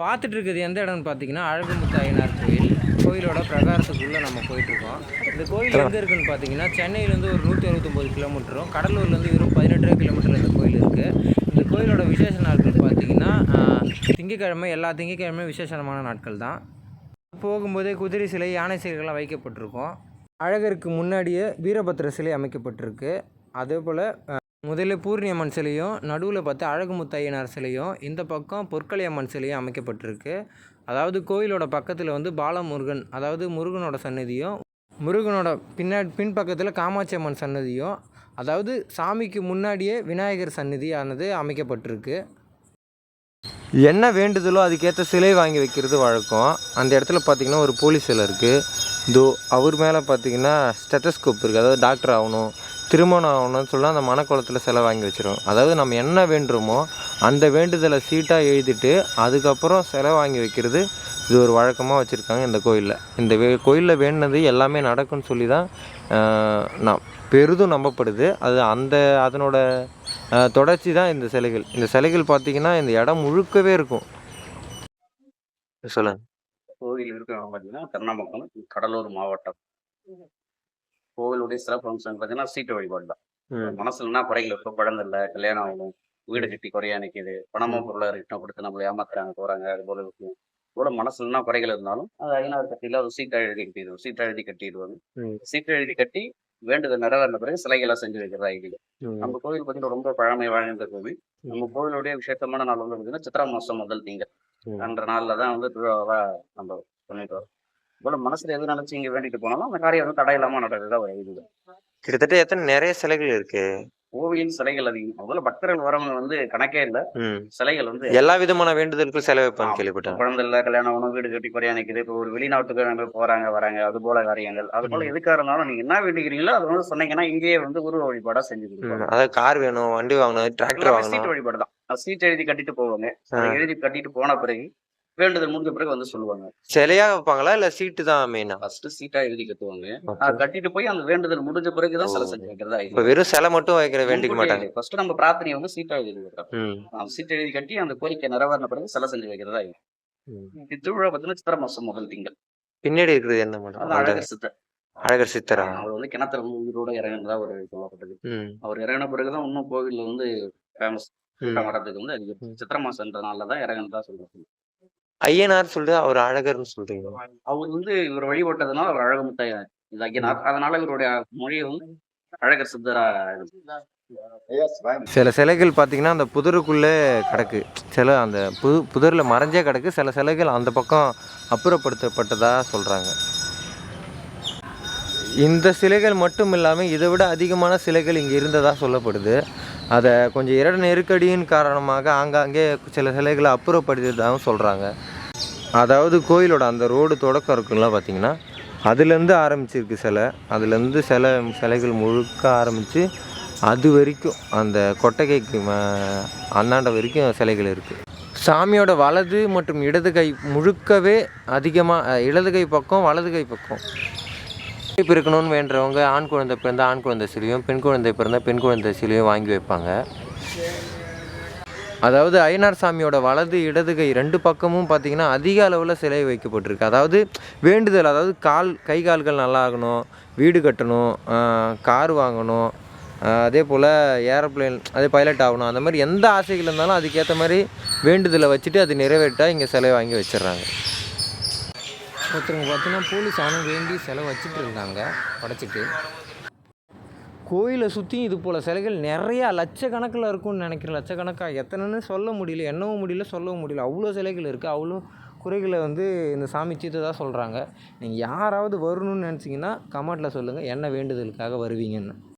பார்த்துட்டு இருக்கிறது எந்த இடம்னு பார்த்தீங்கன்னா அழகுமுத்து ஐயனார் கோயில். கோயிலோட பிரகாரத்துக்குள்ளே நம்ம போயிட்டுருக்கோம் இந்த கோயில் எங்கே இருக்குன்னு பார்த்தீங்கன்னா சென்னையிலேருந்து ஒரு நூற்றி அறுபத்தொம்போது கிலோமீட்டரும் கடலூர்லேருந்து வெறும் பதினெட்டு கிலோமீட்டரில் இந்த கோயில் இருக்குது இந்த கோயிலோட விசேஷ நாட்கள் பார்த்தீங்கன்னா ஆஹ், திங்கட்கிழமை எல்லா திங்கட்கிழமையும் விசேஷமான நாட்கள் தான். போகும்போதே குதிரை சிலை யானை சிலைகள்லாம் வைக்கப்பட்டிருக்கும். அழகருக்கு முன்னாடியே வீரபத்திர சிலை அமைக்கப்பட்டிருக்கு. அதே போல் முதல்ல பூர்ணியம்மன் சிலையும் நடுவில் பார்த்து அழகுமுத்தையனார் சிலையும் இந்த பக்கம் பொற்களியம்மன் சிலையும் அமைக்கப்பட்டிருக்கு. அதாவது கோயிலோட பக்கத்தில் வந்து பாலமுருகன் அதாவது முருகனோட சன்னதியும் முருகனோட பின்னாடி பின்பக்கத்தில் காமாட்சி அம்மன் சன்னதியும் அதாவது சாமிக்கு முன்னாடியே விநாயகர் சன்னதியானது அமைக்கப்பட்டிருக்கு. என்ன வேண்டுதலோ அதுக்கேற்ற சிலை வாங்கி வைக்கிறது வழக்கம். அந்த இடத்துல பார்த்தீங்கன்னா ஒரு போலீஸ் சிலை இருக்குது தோ அவர் மேலே பார்த்தீங்கன்னா ஸ்டெத்தஸ்கோப் இருக்குது அதாவது டாக்டர் ஆகணும் திருமணம் ஆகணும்னு சொல்லி அந்த மனக்குளத்தில் சிலை வாங்கி வச்சிரும் அதாவது நம்ம என்ன வேண்டுமோ அந்த வேண்டுதலை சீட்டாக எழுதிட்டு அதுக்கப்புறம் சிலை வாங்கி வைக்கிறது இது ஒரு வழக்கமாக வச்சுருக்காங்க இந்த கோயிலில். இந்த வே கோயிலில் வேண்டினது எல்லாமே நடக்கும்னு சொல்லி தான் நான் பெரிதும் நம்பப்படுது. அது அந்த அதனோட தொடர்ச்சி தான் இந்த சிலைகள். இந்த சிலைகள் பார்த்தீங்கன்னா இந்த இடம் முழுக்கவே இருக்கும். சொல்லுங்கள் கோவில் இருக்கு பார்த்தீங்கன்னா கர்ணாம்பக்கம் கடலூர் மாவட்டம். கோவிலுடைய சிறப்பு அம்சம் பார்த்தீங்கன்னா சீட்டு வழிபாடு தான். மனசுலன்னா குறைகள் இருக்கும் குழந்தை இல்லை கல்யாணம் ஆகணும் வீடு கட்டி குறையா நிற்கிது பணமோ பொருளை ரிட்டம் கொடுத்து நம்மளை ஏமாத்துறாங்க போறாங்க அது போல இருக்கும். இவ்வளோ மனசுலன்னா குறைகள் இருந்தாலும் அது ஐநாறு கட்டியில ஒரு சீட்டை எழுதி கட்டிடுவோம். சீட்டை எழுதி கட்டிடுவாங்க. சீட்டை எழுதி கட்டி வேண்டுதல் நிறைவேறின பிறகு சிலைகளாக செஞ்சு வைக்கிறதா ஐடியா நம்ம கோவில் பார்த்தீங்கன்னா ரொம்ப பழமை வாழ்ந்த கோவில். நம்ம கோவிலுடைய விசேஷமான நாள் வந்து பார்த்தீங்கன்னா சித்ரா மாசம் முதல் திங்கள். அன்ற நாள்ல தான் வந்து திருவிழாவா நம்ம பண்ணிட்டு வரோம். இவ்வளவு மனசுல எது நினைச்சு இங்க வேண்டிட்டு போனாலும் அந்த காரியம் வந்து தடை இல்லாம நடக்கிறதா ஒரு இது. கிட்டத்தட்ட எத்தனை நிறைய சிலைகள் இருக்கு? கோவில் சிலைகள் அதிகம். முதல்ல பக்தர்கள் வரவங்க வந்து கணக்கே இல்ல. சிலைகள் வந்து எல்லா விதமான வேண்டுதலுக்கும் செலவு வைப்பாங்க. கேள்விப்பட்டேன். குழந்தை இல்ல கல்யாணம் ஆகணும் வீடு கட்டி குறையா நிக்குது. இப்போ ஒரு வெளிநாட்டுக்கு போறாங்க வராங்க அது போல காரியங்கள். அது போல எதுக்கா இருந்தாலும் நீங்க என்ன வேண்டிக்கிறீங்களோ அது வந்து சொன்னீங்கன்னா இங்கேயே வந்து உருவ வழிபாடா செஞ்சு அதாவது கார் வேணும் வண்டி வாங்கணும் டிராக்டர் வாங்கணும். வழிபாடு தான் சீட் எழுதி கட்டிட்டு போவாங்க. எழுதி கட்டிட்டு போன பிறகு வேண்டுதல் முடிஞ்ச பிறகு வந்து சொல்லுவாங்க. சிலையா வைப்பாங்களா? இல்ல சீட்டு தான் மெயினா ஃபர்ஸ்ட் சீட்டா எழுதி கட்டுவாங்க. கட்டிட்டு போய் அந்த வேண்டுதல் முடிஞ்ச பிறகுதான் சிலை செஞ்சு வைக்கிறதா இப்ப வெறும் சிலை மட்டும் வைக்கிற வேண்டிக்க மாட்டாங்க. ஃபர்ஸ்ட் நம்ம பிரார்த்தனையை வந்து சீட்டா எழுதி வைக்கிறோம். சீட் எழுதி கட்டி அந்த கோரிக்கை நிறைவேறின பிறகு சிலை செஞ்சு வைக்கிறதா திருவிழா பார்த்தீங்கன்னா சித்திரை மாசம் முதல் திங்கள். பின்னாடி இருக்கிறது என்ன மேடம் அழகர் சித்தர். அழகர் சித்தரா? அவர் வந்து கிணத்துல உயிரோட இறங்கினதா ஒரு சொல்லப்பட்டது. அவர் இறங்கின பிறகுதான் இன்னும் கோவில்ல வந்து ஃபேமஸ். வரதுக்கு வந்து அதிகம் சித்திரை மாசம்ன்றனால தான் இறங்கினதா சொல்றாங்க ஐயனார் சொல்லிட்டு அவர் அழகர்னு சொல்றீங்க அவர் வந்து இவர் வழிபட்டதுனால அவர் அழகுமுத்த இதாக்கினார் அதனால இவருடைய மொழி வந்து அழகர் சித்தரா சில சிலைகள் பார்த்தீங்கன்னா அந்த புதருக்குள்ளே கிடக்கு. சில அந்த பு புதரில் மறைஞ்சே கிடக்கு. சில சிலைகள் அந்த பக்கம் அப்புறப்படுத்தப்பட்டதா சொல்கிறாங்க இந்த சிலைகள் மட்டும் இல்லாமல் இதை விட அதிகமான சிலைகள் இங்கே இருந்ததாக சொல்லப்படுது. அதை கொஞ்சம் இட நெருக்கடியின் காரணமாக ஆங்காங்கே சில சிலைகளை அப்புறப்படுத்தியதாகவும் சொல்கிறாங்க அதாவது கோயிலோட அந்த ரோடு தொடக்கம் இருக்குங்களா பார்த்தீங்கன்னா அதுலேருந்து ஆரம்பிச்சிருக்கு சிலை. அதுலேருந்து சிலை சிலைகள் முழுக்க ஆரம்பித்து அது வரைக்கும் அந்த கொட்டகைக்கு அண்ணாண்ட வரைக்கும் சிலைகள் இருக்குது சாமியோட வலது மற்றும் இடது கை முழுக்கவே அதிகமாக இடது கை பக்கம் வலது கை பக்கம். பிறக்கணும்னு வேண்டவங்க ஆண் குழந்தை பிறந்தால் ஆண் குழந்தை சிலையும் பெண் குழந்தை பிறந்தால் பெண் குழந்தை சிலையும் வாங்கி வைப்பாங்க. அதாவது ஐயனார் சாமியோட வலது இடது கை ரெண்டு பக்கமும் பார்த்திங்கன்னா அதிக அளவில் சிலை வைக்கப்பட்டிருக்கு. அதாவது வேண்டுதல் அதாவது கால் கை கால்கள் நல்லா ஆகணும் வீடு கட்டணும் கார் வாங்கணும் அதே போல் ஏரோப்ளேன் அதே பைலட் ஆகணும் அந்த மாதிரி எந்த ஆசைகள் இருந்தாலும் அதுக்கேற்ற மாதிரி வேண்டுதலை வச்சுட்டு அது நிறைவேற்றா இங்கே சிலை வாங்கி வச்சிடுறாங்க. ஒருத்தவங்க பார்த்தீங்கன்னா போலீஸ் அவனும் வேண்டி சிலை வச்சுட்டு இருந்தாங்க படைச்சிட்டு. கோயிலை சுற்றி இது போல் சிலைகள் நிறையா லட்சக்கணக்கில் இருக்கும்னு நினைக்கிறேன். லட்சக்கணக்காக எத்தனைன்னு சொல்ல முடியல என்னவும் முடியல சொல்லவும் முடியல. அவ்வளோ சிலைகள் இருக்குது அவ்வளோ குறைகளை வந்து இந்த சாமி தீர்த்ததாக சொல்கிறாங்க நீங்கள் யாராவது வரணும்னு நினச்சிங்கன்னா கமெண்ட்டில் சொல்லுங்கள் என்ன வேண்டுதலுக்காக வருவீங்கன்னு.